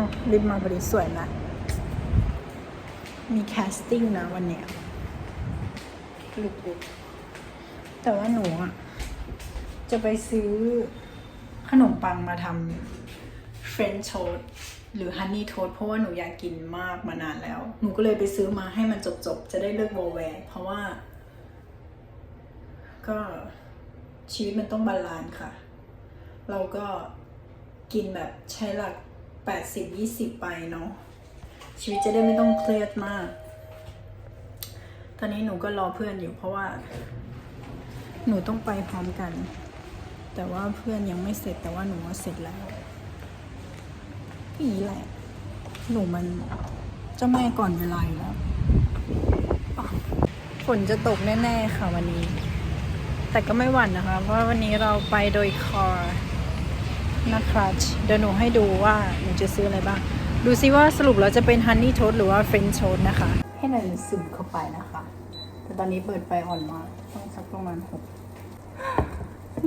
อ๋อรีบมาพอดีสวยนะ มีแคสติ้งนะวันเนี้ยลูกบุ๊กแต่ว่าหนูอะ จะไปซื้อขนมปังมาทำเฟรนช์โทสหรือฮันนี่โทสเพราะว่าหนูอยากกินมากมานานแล้ว หนูก็เลยไปซื้อมาให้มันจบๆ จะได้เลิกโวแวร์เพราะว่า ก็ชีวิตมันต้องบาลานซ์ค่ะ เราก็กินแบบใช้หลัก 80 20 ไปเนาะชีวิตจะได้ไม่ต้องเครียดมาก ตอนนี้หนูก็รอเพื่อนอยู่เพราะว่า หนูต้องไปพร้อมกัน แต่ว่าเพื่อนยังไม่เสร็จแต่ว่าหนูเสร็จแล้วอีแหละ หนูมันเจ้าแม่ก่อนเวลาแล้วฝนจะตกแน่ ๆ ค่ะวันนี้ แต่ก็ไม่หวั่นนะคะ เพราะวันนี้เราไปโดยคอร์ นะคะเดี๋ยวหนูให้ดูว่าหนูจะซื้ออะไรบ้าง ดูซิว่าสรุปแล้วจะเป็นฮันนี่โทสหรือว่าเฟรนช์โทสนะคะ ให้มันซึมเข้าไปนะคะ แต่ตอนนี้เปิดไฟอ่อนมากต้องสักประมาณหก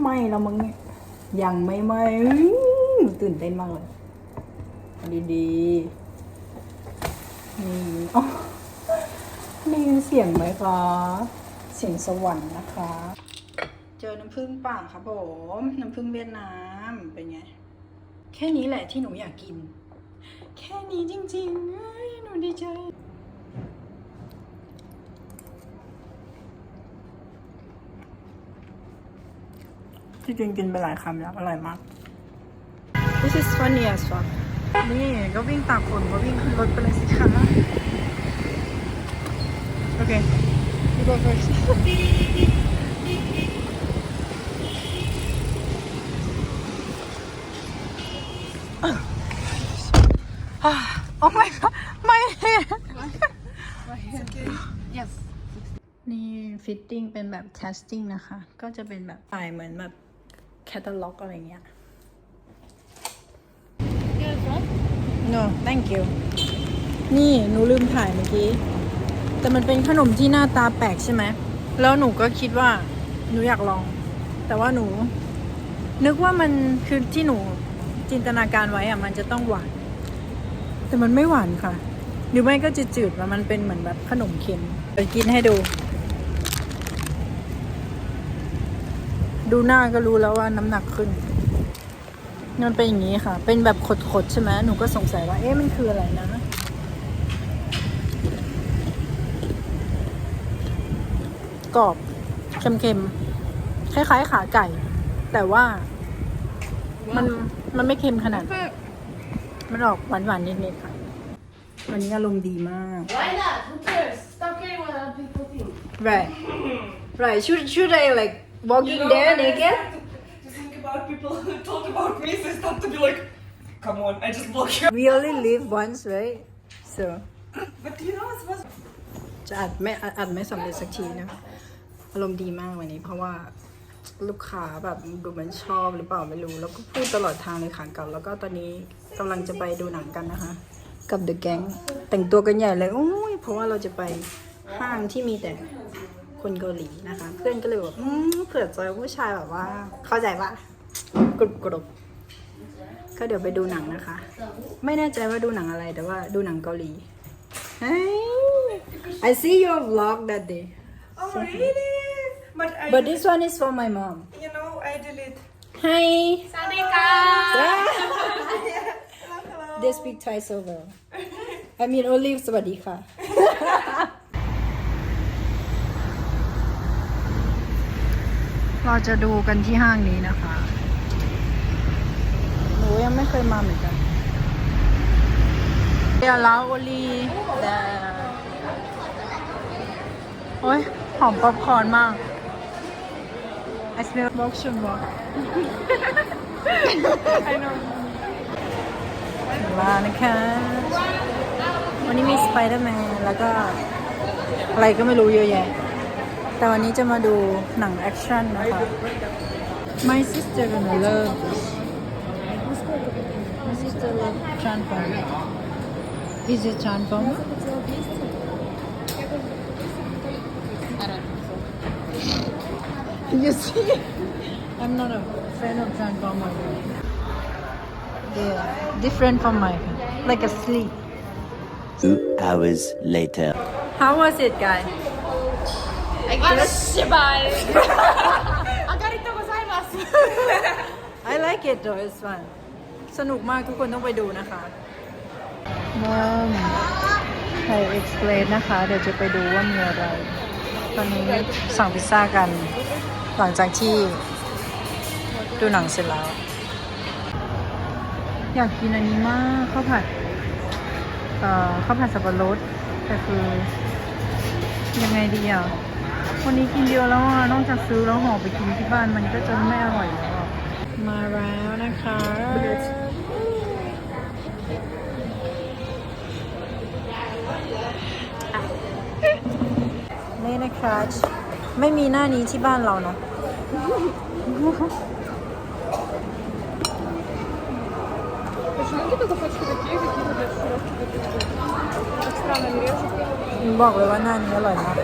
ไม่แล้วมึงเนี่ยยังไม่ไหมตื่นเต้นมากเลยเอาดีๆนี่อ๋อได้ยินเสียงไหมคะ เสียงสวรรค์นะคะ เจอน้ำผึ้งป่าครับผมน้ำผึ้งเวียดนามเป็นไง แค่นี้แหละที่หนูอยากกิน แค่นี้จริงๆเอ้ยหนูดีใจที่จริงกินไปหลายคำแล้วอร่อยมาก This is funny as fuck นี่ก็วิ่งตากฝนก็วิ่งขึ้นรถไปเลยสิคะโอเค you go first ไม่ไม่เห็น Yes. นี่ฟิตติ้งเป็นแบบ testing นะคะ ก็จะเป็นแบบถ่ายเหมือนแบบแคตตาล็อกอะไรเงี้ย no thank you นี่หนูลืมถ่ายเมื่อกี้ แต่มันเป็นขนมที่หน้าตาแปลกใช่ไหม แล้วหนูก็คิดว่าหนูอยากลอง แต่ว่าหนู นึกว่ามันคือที่หนูจินตนาการไว้อะมันจะต้องหวาน แต่มันไม่หวานค่ะ หรือไม่ก็จะจืดๆว่ามันเป็นเหมือนแบบขนมเค็มเดี๋ยวกินให้ดู ดูหน้าก็รู้แล้วว่าน้ำหนักขึ้นมันเป็นอย่างนี้ค่ะ เป็นแบบขดๆใช่ไหมหนูก็สงสัยว่า เอ๊ะมันคืออะไรนะกรอบเค็มๆคล้ายๆขาไก่ แต่ว่ามันมันไม่เค็มขนาด มันออกหวานๆนิดๆค่ะ วันนี้อารมณ์ดีมาก Why not? Who cares? Stop caring what other people think. right right should should I like walking You know, there and I naked start To, to think about people who talk about me, so I start to be like, come on, I just block you. we only live once right so But you know, it was จะอัดไม่อัดอัดไม่สำเร็จสักทีนะ อารมณ์ดีมากวันนี้เพราะว่า ลูกค้าแบบดูเหมันชอบหรือเปล่าไม่รู้ แล้วก็พูดตลอดทางเลยขากลับ แล้วก็ตอนนี้กำลังจะไปดูหนังกันนะคะ กับ The Gang แต่งตัวกันใหญ่เลยโอ้ยเพราะว่าเราจะไปห้างที่มีแต่คนเกาหลีนะคะ เพื่อนก็เลยบอกอืมเผื่อเจอผู้ชายแบบว่า เข้าใจปะกรุบกรุบก็เดี๋ยวไปดูหนังนะคะ ไม่แน่ใจว่าดูหนังอะไรแต่ว่าดูหนังเกาหลี Hey, I see your vlog that day. Oh, really? But I, But this one is for my mom. you know, I delete. Hi. Sadika! Hello. They speak Thai so well. I mean only สวัสดีค่ะ เราจะดูกันที่ห้างนี้นะคะ หนูยังไม่เคยมาเหมือนกัน เดี๋ยวลาโอลีแต่โอ้ยหอมป๊อปคอร์นมาก I smell box ชนบอก I know. มานะคะ วันนี้มีสไปเดอร์แมนแล้วก็อะไรก็ไม่รู้เยอะแยะ แต่วันนี้จะมาดูหนังแอคชั่นนะคะ My sister gonna love this My sister love Transformer Is it Transformer? You see, I'm not a fan of transformer. They are different from my like a sleep. Two hours later. How was it, guys? I guess. I like it though. It's fun. สนุกมากทุกคนต้องไปดูนะคะว่าใคร explain นะคะ เดี๋ยวจะไปดูว่ามีอะไร ตอนนี้สั่งพิซซ่ากัน หลังจากที่ดูหนังเสร็จแล้ว อยากกินอันนี้มากข้าวผัด เอ่อข้าวผัดสับปะรดแต่คือยังไงดีอะวันนี้กินเดียอะแล้วอะนอกจากซื้อแล้วห่อไปกินที่บ้านมันก็จะไม่อร่อยแล้วมาแล้วนะคะนี่นะคะ ไม่มีหน้านี้ที่บ้านเราเนาะบอกเลยว่าหน้านี้อร่อยมาก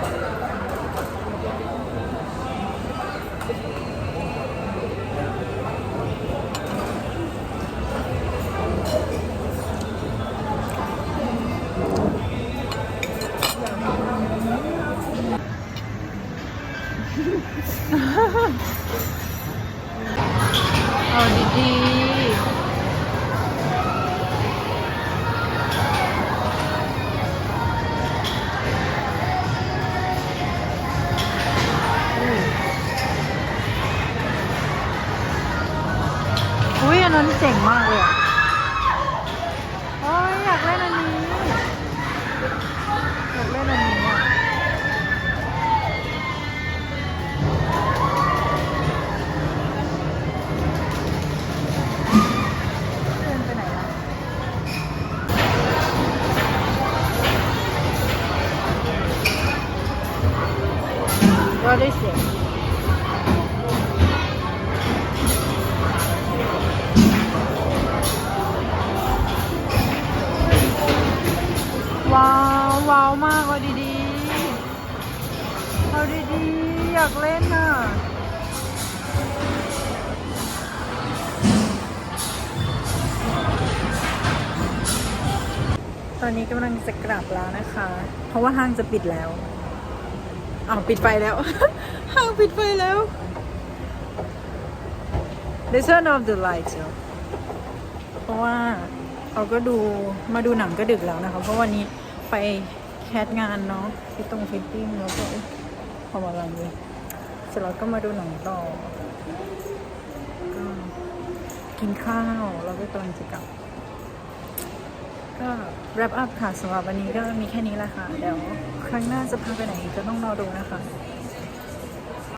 เอาดีๆ อุ้ยอันนั้นเจ๋งมากเลยอะ ก็ได้เสียงว้าวว้าวมากเอาดีๆเอาดีๆอยากเล่นอะตอนนี้กำลังจะกลับแล้วนะคะ เพราะว่าห้างจะปิดแล้ว อ้าวปิดไฟแล้ว ห้างปิดไฟแล้ว They turn off the lights เนอะเพราะว่าเราก็ดูมาดูหนังก็ดึกแล้วนะคะ เพราะวันนี้ไปแคสงานเนาะฟิตตรงฟิตติ้งแล้วก็พอมาลังนี้เสร็จแล้วก็มาดูหนังต่อ ก็กินข้าวแล้วก็กำลังจะกลับ ก็ wrap up ค่ะสำหรับวันนี้ก็มีแค่นี้แหละค่ะ เดี๋ยวครั้งหน้าจะพาไปไหนก็ต้องรอดูนะคะ